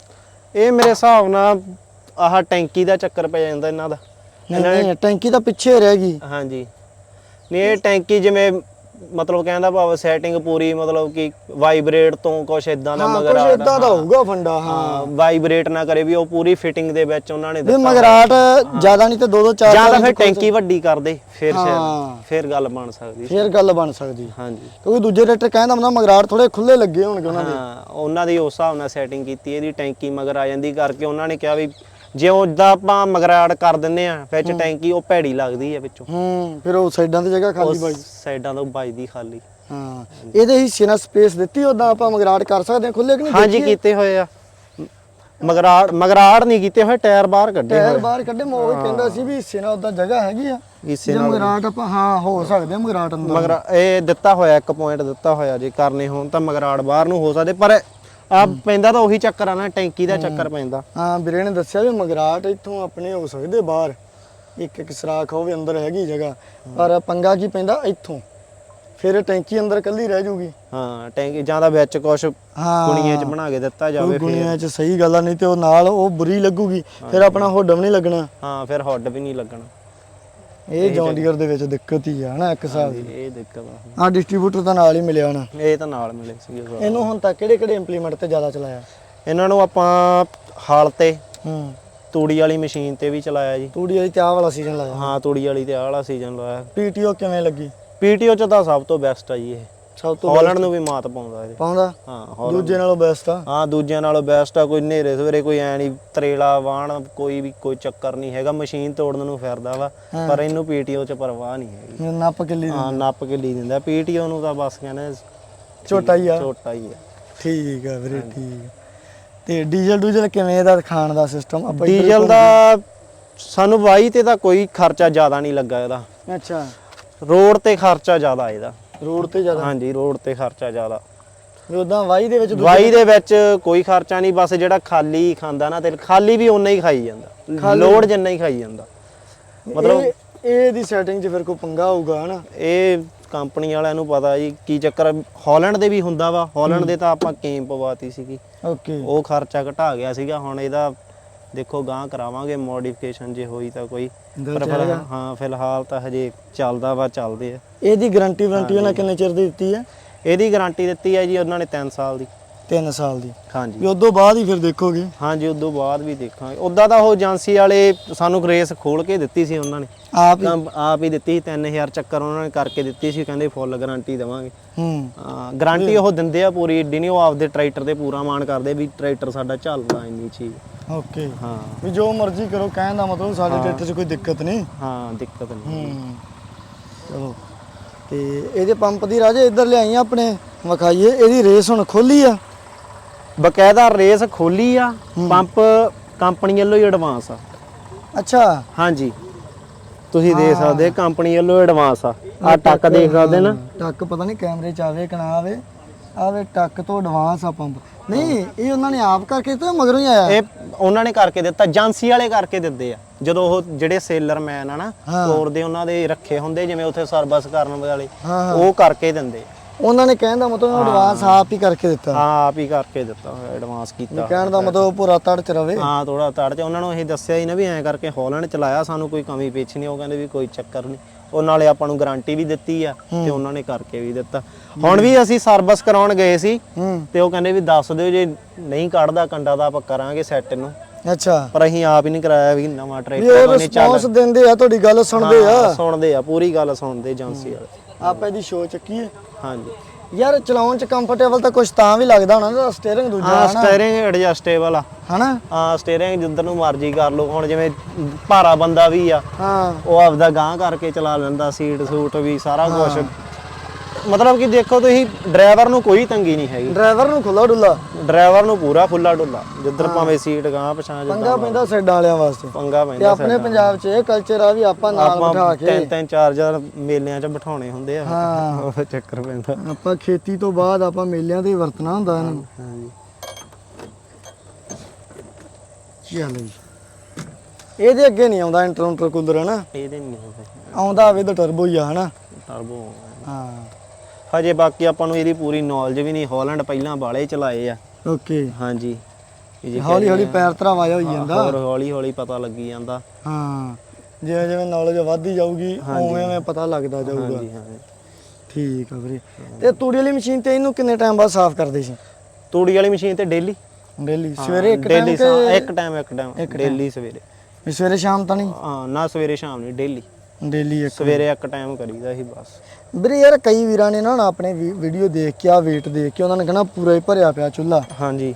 ਇਹ ਮੇਰੇ ਹਿਸਾਬ ਨਾਲ ਆਹ ਟੈਂਕੀ ਦਾ ਚੱਕਰ ਪੈ ਜਾਂਦਾ ਇਹਨਾਂ ਦਾ। ਨਹੀਂ ਨਹੀਂ ਟੈਂਕੀ ਤਾਂ ਪਿੱਛੇ ਰਹਿ ਗਈ। ਹਾਂਜੀ। ਨਹੀਂ ਇਹ ਟੈਂਕੀ ਜਿਵੇਂ ਮਤਲਬ ਕਹਿੰਦਾ ਭਾਵ ਸੈਟਿੰਗ ਪੂਰੀ ਮਤਲਬ ਕਿ ਵਾਈਬ੍ਰੇਟ ਤੋਂ ਕੁਛ ਇਦਾਂ ਦਾ ਹਾਂ ਮਗਰ ਕੁਝ ਆ ਇਦਾਂ ਦਾ ਹੋਊਗਾ ਫੰਡਾ ਹਾਂ। ਵਾਈਬ੍ਰੇਟ ਨਾ ਕਰੇ ਵੀ ਉਹ ਪੂਰੀ ਫਿਟਿੰਗ ਦੇ ਵਿੱਚ ਉਹਨਾਂ ਨੇ ਵੀ ਦਿੱਤਾ। ਮਗਰਾਟ ਜ਼ਿਆਦਾ ਨਹੀਂ ਤੇ ਦੋ ਦੋ ਚਾਰ ਜਾਂ ਤਾਂ ਫਿਰ ਟੈਂਕੀ ਵੱਡੀ ਕਰਦੇ ਫਿਰ ਹਾਂ। ਸ਼ਾਇਦ ਫਿਰ ਗੱਲ ਬਣ ਸਕਦੀ। ਫੇਰ ਗੱਲ ਬਣ ਸਕਦੀ। ਹਾਂਜੀ। ਕਿਉਂਕਿ ਦੂਜੇ ਟਰੈਕਟਰ ਕਹਿੰਦਾ ਮਤਲਬ ਮਗਰਾਟ ਥੋੜੇ ਖੁੱਲੇ ਲੱਗੇ ਹੋਣਗੇ ਉਹਨਾਂ ਦੇ। ਹਾਂ ਉਹਨਾਂ ਦੀ ਉਸ ਹਿਸਾਬ ਨਾਲ ਸੈਟਿੰਗ ਕੀਤੀ ਇਹਦੀ ਟੈਂਕੀ ਮਗਰ ਆ ਜਾਂਦੀ ਕਰਕੇ ਉਹਨਾਂ ਨੇ ਕਿਹਾ ਵੀ ਜੇ ਉਹਦਾ ਆਪਾਂ ਮਗਰਾੜ ਕਰ ਦਿੰਨੇ ਆ ਵਿੱਚ ਟੈਂਕੀ ਉਹ ਭੈੜੀ ਲੱਗਦੀ ਹੈ ਵਿੱਚੋਂ। ਹੂੰ ਫਿਰ ਉਹ ਸਾਈਡਾਂ ਤੇ ਜਗ੍ਹਾ ਖਾਲੀ ਬਾਈ। ਸਾਈਡਾਂ ਤੋਂ ਵੱਜਦੀ ਖਾਲੀ। ਹਾਂ ਇਹਦੇ ਹਿੱਸੇ ਨਾਲ ਸਪੇਸ ਦਿੱਤੀ ਉਦਾਂ ਆਪਾਂ ਮਗਰਾਟ ਕਰ ਸਕਦੇ ਹਾਂ ਖੁੱਲੇ ਕਿ ਨਹੀਂ ਹਾਂਜੀ ਕੀਤੇ ਹੋਏ ਆ। ਮਗਰਾੜ ਮਗਰਾੜ ਨਹੀਂ ਕੀਤੇ ਹੋਏ ਟਾਇਰ ਬਾਹਰ ਕੱਢੇ ਟਾਇਰ ਬਾਹਰ ਕੱਢੇ ਮੈਂ ਉਹ ਕਹਿੰਦਾ ਸੀ ਵੀ ਹਿੱਸੇ ਨਾਲ ਉਦਾਂ ਜਗ੍ਹਾ ਹੈਗੀ ਆ। ਇਸੇ ਜੇ ਮਗਰਾਟ ਆਪਾਂ ਹਾਂ ਹੋ ਸਕਦੇ ਆ ਮਗਰਾਟ ਅੰਦਰ। ਮਗਰਾ ਇਹ ਦਿੱਤਾ ਹੋਇਆ ਇੱਕ ਪੁਆਇੰਟ ਦਿੱਤਾ ਹੋਇਆ ਜੇ ਕਰਨੇ ਹੋਣ ਤਾਂ ਮਗਰਾੜ ਬਾਹਰ ਨੂੰ ਹੋ ਸਕਦੇ ਪਰ ਆ ਪੈਂਦਾ ਤਾਂ ਉਹੀ ਚੱਕਰ ਆ ਨਾ ਟੈਂਕੀ ਦਾ ਚੱਕਰ ਪੈਂਦਾ। ਹਾਂ ਵੀਰੇ ਨੇ ਦੱਸਿਆ ਵੀ ਮਗਰਾਟ ਇੱਥੋਂ ਆਪਣੇ ਹੋ ਸਕਦੇ ਬਾਹਰ। ਇੱਕ ਇੱਕ ਸਰਾਖ ਹੋਵੇ ਅੰਦਰ ਹੈਗੀ ਜਗ੍ਹਾ। ਪਰ ਪੰਗਾ ਕੀ ਪੈਂਦਾ ਇੱਥੋਂ? ਫਿਰ ਟੈਂਕੀ ਅੰਦਰ ਕੱਲੀ ਰਹਿ ਜੂਗੀ। ਹਾਂ ਟੈਂਕੀ ਜਾਂ ਤਾਂ ਵਿੱਚ ਕੁਛ ਹਾਂ। ਕੁਣੀਆਂ 'ਚ ਬਣਾ ਕੇ ਦਿੱਤਾ ਜਾਵੇ ਫਿਰ। ਗੁਣੀਆਂ ਚ ਸਹੀ ਗੱਲ ਆ ਨਹੀਂ ਤੇ ਉਹ ਨਾਲ ਉਹ ਬੁਰੀ ਲੱਗੂਗੀ। ਫਿਰ ਆਪਣਾ ਹੋਡਮ ਨਹੀਂ ਲੱਗਣਾ। ਹਾਂ ਫਿਰ ਹੱਡ ਵੀ ਨਹੀਂ ਲੱਗਣਾ। ਇਹ ਜੌਂਡੀਅਰ ਦੇ ਵਿੱਚ ਦਿੱਕਤ ਹੀ ਆ ਨਾ ਇੱਕ ਹਿਸਾਬ ਦੀ। ਇਹ ਦਿੱਕਤ ਆ। ਆ ਡਿਸਟ੍ਰੀਬਿਊਟਰ ਤਾਂ ਨਾਲ ਹੀ ਮਿਲਿਆ ਨਾ ਇਹ ਤਾਂ ਨਾਲ ਮਿਲੇ ਸੀਗੇ ਸਾਰਾ। ਇਹਨੂੰ ਹੁਣ ਤੱਕ ਕਿਹੜੇ ਕਿਹੜੇ ਇੰਪਲੀਮੈਂਟ ਤੇ ਜ਼ਿਆਦਾ ਚਲਾਇਆ? ਇਹਨਾਂ ਨੂੰ ਆਪਾਂ ਹਾਲ ਤੇ ਹੂੰ। ਤੂੜੀ ਵਾਲੀ ਮਸ਼ੀਨ ਤੇ ਵੀ ਚਲਾਇਆ ਜੀ। ਤੂੜੀ ਵਾਲੀ ਤੇ ਆਹ ਵਾਲਾ ਸੀਜ਼ਨ ਲਾਇਆ। ਹਾਂ ਤੂੜੀ ਵਾਲੀ ਤੇ ਆਹ ਵਾਲਾ ਸੀਜ਼ਨ ਲਾਇਆ। ਪੀਟੀਓ ਕਿਵੇਂ ਲੱਗੀ? ਪੀਟੀਓ ਚ ਤਾਂ ਸਭ ਤੋਂ ਬੈਸਟ ਆ ਜੀ ਇਹ। ਸਭ ਤੋਂ ਹਾਲੈਂਡ ਨੂੰ ਵੀ ਮਾਤ ਪਾਉਂਦਾ ਇਹ। ਪਾਉਂਦਾ? ਹਾਂ ਦੂਜੇ ਨਾਲੋਂ ਬੈਸਟ ਆ? ਹਾਂ ਦੂਜਿਆਂ ਨਾਲੋਂ ਬੈਸਟ ਆ ਕੋਈ ਨੇਰੇ ਸਵੇਰੇ ਕੋਈ ਐ ਨਹੀਂ ਤਰੇਲਾ ਵਾਣ ਕੋਈ ਵੀ ਕੋਈ ਚੱਕਰ ਨਹੀਂ ਹੈਗਾ ਮਸ਼ੀਨ ਤੋੜਨ ਨੂੰ ਫਿਰਦਾ ਵਾ ਪਰ ਇਹਨੂੰ ਪੀਟੀਓ ਚ ਪਰਵਾਹ ਨਹੀਂ ਹੈਗੀ। ਨੱਪ ਕਿੱਲੀ ਹਾਂ ਨੱਪ ਕੇ ਲੀ ਦਿੰਦਾ। ਪੀਟੀਓ ਨੂੰ ਤਾਂ ਬਸ ਕਹਿੰਦੇ ਛੋਟਾ ਹੀ ਆ। ਛੋਟਾ ਹੀ ਆ। ਠੀਕ ਆ ਵੀਰੇ ਠੀਕ। ਤੇ ਡੀਜ਼ਲ ਡੂਜ਼ਲ ਕਿਵੇਂ ਇਹਦਾ ਖਾਣ ਦਾ ਸਿਸਟਮ ਆਪਾਂ ਡੀਜ਼ਲ ਦਾ ਸਾਨੂੰ ਵਾਈ ਤੇ ਤਾਂ ਕੋਈ ਖਰਚਾ ਜ਼ਿਆਦਾ ਨਹੀਂ ਲੱਗਾ ਇਹਦਾ। ਅੱਛਾ। ਰੋਡ ਤੇ ਖਰਚਾ ਜ਼ਿਆਦਾ ਇਹਦਾ। ਰੋਡ ਤੇ ਜ਼ਿਆਦਾ? ਹਾਂਜੀ ਰੋਡ ਤੇ ਖਰਚਾ ਜ਼ਿਆਦਾ। ਵੀ ਉਦਾਂ ਵਾਈ ਦੇ ਵਿੱਚ ਵਾਈ ਦੇ ਵਿੱਚ ਕੋਈ ਖਰਚਾ ਨਹੀਂ ਬਸ ਜਿਹੜਾ ਖਾਲੀ ਖਾਂਦਾ ਨਾ ਤੇ ਖਾਲੀ ਵੀ ਓਨਾ ਹੀ ਖਾਈ ਜਾਂਦਾ। ਲੋਡ ਜਿੰਨਾ ਹੀ ਖਾਈ ਜਾਂਦਾ। ਮਤਲਬ ਇਹ ਇਹਦੀ ਸੈਟਿੰਗ 'ਚ ਫਿਰ ਕੋਈ ਪੰਗਾ ਹੋਊਗਾ ਹਨਾ? ਇਹ ਕੰਪਨੀ ਵਾਲਿਆਂ ਨੂੰ ਪਤਾ ਜੀ ਕੀ ਚੱਕਰ ਹਾਲੈਂਡ ਦੇ ਵੀ ਹੁੰਦਾ ਵਾ ਹਾਲੈਂਡ ਦੇ ਤਾਂ ਆਪਾਂ ਕੇਮ ਪਵਾਤੀ ਸੀਗੀ। ਓਕੇ। ਉਹ ਖਰਚਾ ਘਟਾ ਗਿਆ ਸੀਗਾ ਹੁਣ ਇਹਦਾ ਦੇਖੋ ਗਾਂ ਕਰਾਵਾਂਗੇ ਮੋਡੀਫਿਕੇਸ਼ਨ ਜੇ ਹੋਈ ਤਾਂ ਕੋਈ। ਪਰ ਫਿਰ ਹਾਂ ਫਿਲਹਾਲ ਤਾਂ ਹਜੇ ਚੱਲਦਾ ਵਾ ਚੱਲਦੇ ਆ। ਇਹਦੀ ਗਾਰੰਟੀ ਵਾਰੰਟੀ ਉਹਨਾਂ ਕਿੰਨੇ ਚਿਰ ਦੀ ਦਿੱਤੀ ਹੈ? ਇਹਦੀ ਗਾਰੰਟੀ ਦਿੱਤੀ ਹੈ ਜੀ ਉਹਨਾਂ ਨੇ 3 ਸਾਲ ਦੀ। 3 ਸਾਲ ਦੀ। ਹਾਂਜੀ। ਵੀ ਉਦੋਂ ਬਾਅਦ ਹੀ ਫਿਰ ਦੇਖੋਗੇ। ਹਾਂਜੀ ਉਦੋਂ ਬਾਅਦ ਵੀ ਦੇਖਾਂਗੇ। ਉਦਾਂ ਤਾਂ ਉਹ ਏਜੰਸੀ ਵਾਲੇ ਸਾਨੂੰ ਰੇਸ ਖੋਲ ਕੇ ਦਿੱਤੀ ਸੀ ਉਹਨਾਂ ਨੇ। ਆਪ ਹੀ। ਆਪ ਹੀ ਦਿੱਤੀ ਸੀ 3000 ਚੱਕਰ ਉਹਨਾਂ ਨੇ ਕਰਕੇ ਦਿੱਤੀ ਸੀ ਕਹਿੰਦੇ ਫੁੱਲ ਗਾਰੰਟੀ ਦੇਵਾਂਗੇ। ਹੂੰ। ਗਾਰੰਟੀ ਉਹ ਦਿੰਦੇ ਆ ਪੂਰੀ ਏਡੀ ਨਹੀਂ ਉਹ ਆਪਦੇ ਟਰੈਕਟਰ ਤੇ ਪੂਰਾ ਮਾਣ ਕਰਦੇ ਵੀ ਟਰੈਕਟਰ ਸਾਡਾ ਚੱਲਦਾ ਇੰਨੀ ਚੀਜ਼। ਓਕੇ। ਹਾਂ। ਵੀ ਜੋ ਮਰਜ਼ੀ ਕਰੋ ਕਹਿਣ ਦਾ ਮਤਲਬ ਸਾਡੇ ਟਰੈਕਟਰ 'ਚ ਕੋਈ ਦਿੱਕਤ ਨਹੀਂ। ਹਾਂ ਦਿੱਕਤ ਨਹੀਂ। ਹੂੰ। ਚਲੋ। ਤੇ ਇਹਦੇ ਪੰਪ ਦੀ ਰਾਜੇ ਇੱਧਰ ਲਿਆਈ ਆ ਆਪਣੇ ਵਿਖਾਈਏ ਇਹਦੀ ਰੇਸ ਹੁਣ ਖੋਲੀ ਆ। ਬਕਾਇਦਾ ਰੇਸ ਖੋਲੀ ਆ ਪੰਪ ਕੰਪਨੀ ਵੱਲੋਂ ਹੀ ਐਡਵਾਂਸ ਆ। ਅੱਛਾ। ਹਾਂਜੀ। ਤੁਸੀਂ ਦੇਖ ਸਕਦੇ ਕੰਪਨੀ ਵੱਲੋਂ ਐਡਵਾਂਸ ਆ। ਆ ਟੱਕ ਦੇਖ ਸਕਦੇ ਨਾ। ਟੱਕ ਪਤਾ ਨਹੀਂ ਕੈਮਰੇ 'ਚ ਆਵੇ ਕਿ ਨਾ ਆਵੇ। ਆਵੇ ਟੱਕ ਤੋਂ ਐਡਵਾਂਸ ਆ ਪੰਪ। ਨਹੀਂ ਇਹ ਉਹਨਾਂ ਨੇ ਆਪ ਕਰਕੇ ਦਿੱਤਾ ਮਗਰੋਂ ਹੀ ਆਇਆ? ਇਹ ਉਹਨਾਂ ਨੇ ਕਰਕੇ ਦਿੱਤਾ ਏਜੰਸੀ ਵਾਲੇ ਕਰਕੇ ਦਿੰਦੇ ਆ। ਜਦੋਂ ਉਹ ਜਿਹੜੇ ਸੇਲਰ ਮੈਨ ਆ ਨਾ ਸਟੋਰ ਦੇ ਉਹਨਾਂ ਦੇ ਰੱਖੇ ਹੁੰਦੇ ਜਿਵੇਂ ਉੱਥੇ ਸਰਵਿਸ ਕਰਨ ਵਾਲੇ ਉਹ ਕਰਕੇ ਦਿੰਦੇ ਉਹਨਾਂ ਨੇ ਕਹਿਣ ਦਾ ਮਤਲਬ ਐਡਵਾਂਸ ਆਪ ਹੀ ਕਰਕੇ ਦਿੱਤਾ। ਹਾਂ ਆਪ ਹੀ ਕਰਕੇ ਦਿੱਤਾ ਹੋਇਆ ਐਡਵਾਂਸ ਕੀਤਾ ਕਹਿਣ ਦਾ ਮਤਲਬ ਪੂਰਾ ਤੜ ਚ ਰਵੇ। ਹਾਂ ਥੋੜਾ ਤੜ ਚ ਉਹਨਾਂ ਨੂੰ ਇਹ ਦੱਸਿਆ ਹੀ ਨਾ ਵੀ ਐਂ ਕਰਕੇ ਹਾਲੈਂਡ ਚਲਾਇਆ ਸਾਨੂੰ ਕੋਈ ਕਮੀ ਪੇਚ ਨਹੀਂ। ਉਹ ਕਹਿੰਦੇ ਵੀ ਕੋਈ ਚੱਕਰ ਨਹੀਂ। ਉਹ ਨਾਲੇ ਆਪਾਂ ਨੂੰ ਗਾਰੰਟੀ ਵੀ ਦਿੱਤੀ ਆ ਤੇ ਉਹਨਾਂ ਨੇ ਕਰਕੇ ਵੀ ਦਿੱਤਾ। ਹੁਣ ਵੀ ਅਸੀਂ ਸਰਵਿਸ ਕਰਾਉਣ ਗਏ ਸੀ ਹੂੰ। ਤੇ ਉਹ ਕਹਿੰਦੇ ਵੀ ਦੱਸ ਦਿਓ ਜੇ ਨਹੀਂ ਕੱਢਦਾ ਕੰਡਾ ਦਾ ਆਪਾਂ ਕਰਾਂਗੇ ਸੈੱਟ ਨੂੰ। ਅੱਛਾ। ਪਰ ਅਸੀਂ ਆਪ ਹੀ ਨਹੀਂ ਕਰਾਇਆ ਵੀ ਨਵਾਂ ਟਰੈਕਟਰ ਉਹ ਉਹਨੇ ਚੱਲ। ਰਿਸਪੌਂਸ ਦਿੰਦੇ ਆ ਤੁਹਾਡੀ ਗੱਲ ਸੁਣਦੇ ਆ। ਸੁਣਦੇ ਆ ਪੂਰੀ ਗੱਲ ਸੁਣਦੇ ਏਜੰਸੀ ਵਾਲੇ। ਆਪਾਂ ਇਹਦੀ ਸ਼ੋ ਚੱਕੀਏ। ਹਾਂਜੀ। ਯਾਰ ਚਲਾਉਣ ਚ ਕੰਫਰਟੇਬਲ ਤਾਂ ਕੁਝ ਤਾਂ ਵੀ ਲੱਗਦਾ ਹੋਣਾ ਨਾ ਸਟੀਅਰਿੰਗ ਦੂਜਾ ਹਾਂ ਹਨਾ। ਸਟੀਅਰਿੰਗ ਐਡਜਸਟੇਬਲ ਆ। ਹਨਾ? ਹਾਂ ਸਟੀਅਰਿੰਗ ਜਿੱਧਰ ਨੂੰ ਮਰਜ਼ੀ ਕਰ ਲਓ। ਹੁਣ ਜਿਵੇਂ ਭਾਰਾ ਬੰਦਾ ਵੀ ਆ ਹਾਂ। ਉਹ ਆਪਦਾ ਗਾਂ ਕਰਕੇ ਚਲਾ ਲੈਂਦਾ ਸੀਟ ਸੂਟ ਵੀ ਸਾਰਾ ਕੁਝ ਮਤਲਬ ਕਿ ਦੇਖੋ ਤੁਸੀਂ ਡਰਾਈਵਰ ਨੂੰ ਕੋਈ ਤੰਗੀ ਨਹੀਂ ਹੈਗੀ। ਡਰਾਈਵਰ ਨੂੰ ਖੁੱਲਾ ਡੁੱਲਾ। ਡਰਾਈਵਰ ਨੂੰ ਪੂਰਾ ਖੁੱਲਾ ਡੁੱਲਾ। ਜਿੱਧਰ ਭਾਵੇਂ ਸੀਟ ਗਾਂ ਪਛਾਂ ਜਿੱਦਾਂ ਪੰਗਾ ਪੈਂਦਾ ਸਾਈਡਾਂ ਵਾਲਿਆਂ ਵਾਸਤੇ। ਪੰਗਾ ਤੇ ਪੈਂਦਾ ਆਪਣੇ ਪੰਜਾਬ 'ਚ ਇਹ ਕਲਚਰ ਆ ਵੀ ਆਪਾਂ ਨਾਲ ਬਿਠਾ ਕੇ ਤਿੰਨ ਤਿੰਨ ਚਾਰ ਚਾਰ ਮੇਲਿਆਂ 'ਚ ਬਿਠਾਉਣੇ ਹੁੰਦੇ ਆ। ਹਾਂ। ਉਹ ਚੱਕਰ ਪੈਂਦਾ। ਆਪਾਂ ਖੇਤੀ ਤੋਂ ਬਾਅਦ ਆਪਾਂ ਮੇਲਿਆਂ ਤੇ ਵਰਤਣਾ ਹੁੰਦਾ ਇਹਨੂੰ ਹਾਂਜੀ ਚੱਲ ਜੀ। ਇਹਦੇ ਅੱਗੇ ਨਹੀਂ ਆਉਂਦਾ ਇੰਟਰਨਟਰ ਕੂਲਰ ਹਨਾ? ਇਹਦੇ ਨਹੀਂ ਹੁੰਦੇ ਆਉਂਦਾ ਹੋਵੇ ਤਾਂ ਟਰਬੋ ਹੀ ਆ ਹਨਾ? ਟਰਬੋ ਹਾਂ। ਹਜੇ ਬਾਕੀ ਆਪਾਂ ਨੂੰ ਇਹਦੀ ਪੂਰੀ ਨੌਲੇਜ ਵੀ ਨਹੀਂ ਹਾਲੈਂਡ ਪਹਿਲਾਂ ਬਾਲੇ ਚਲਾਏ ਆ। ਓਕੇ ਹਾਂਜੀ। ਇਹ ਜੇ ਹੌਲੀ ਹੌਲੀ ਪੈਰ ਧਰਾਵਾ ਹੋਈ ਜਾਂਦਾ। ਹੋਰ ਹੌਲੀ ਹੌਲੀ ਪਤਾ ਲੱਗੀ ਜਾਂਦਾ। ਹਾਂ ਜਿਵੇਂ ਜਿਵੇਂ ਨੌਲੇਜ ਵੱਧਦੀ ਜਾਊਗੀ ਉਵੇਂ ਉਵੇਂ ਪਤਾ ਲੱਗਦਾ ਜਾਊਗਾ। ਹਾਂਜੀ ਹਾਂਜੀ। ਠੀਕ ਆ ਵੀਰੇ। ਤੇ ਤੂੜੀ ਵਾਲੀ ਮਸ਼ੀਨ ਤੇ ਇਹਨੂੰ ਕਿੰਨੇ ਟਾਈਮ ਬਾਅਦ ਸਾਫ਼ ਕਰਦੇ ਸੀ? ਤੂੜੀ ਵਾਲੀ ਮਸ਼ੀਨ ਤੇ ਡੇਲੀ ਡੇਲੀ ਸਵੇਰੇ ਇੱਕ ਟਾਈਮ ਕਿ ਇੱਕ ਟਾਈਮ ਇੱਕ ਟਾਈਮ ਡੇਲੀ ਸਵੇਰੇ। ਵੀ ਸਵੇਰੇ ਸ਼ਾਮ ਤਾਂ ਨਹੀਂ? ਹਾਂ ਨਾ ਸਵੇਰੇ ਸ਼ਾਮ ਨਹੀਂ ਡੇਲੀ ਡੇਲੀ ਇੱਕ ਸਵੇਰੇ ਇੱਕ ਟਾਈਮ ਕਰੀਦਾ ਸੀ ਬਸ। ਵੀਰੇ ਯਾਰ ਕਈ ਵੀਰਾਂ ਨੇ ਨਾ ਆਪਣੇ ਵੀਡੀਓ ਦੇਖ ਕੇ ਆ weight ਦੇਖ ਕੇ ਉਹਨਾਂ ਨੇ ਕਹਣਾ ਪੂਰਾ ਹੀ ਭਰਿਆ ਪਿਆ ਚੁੱਲਾ ਹਾਂਜੀ।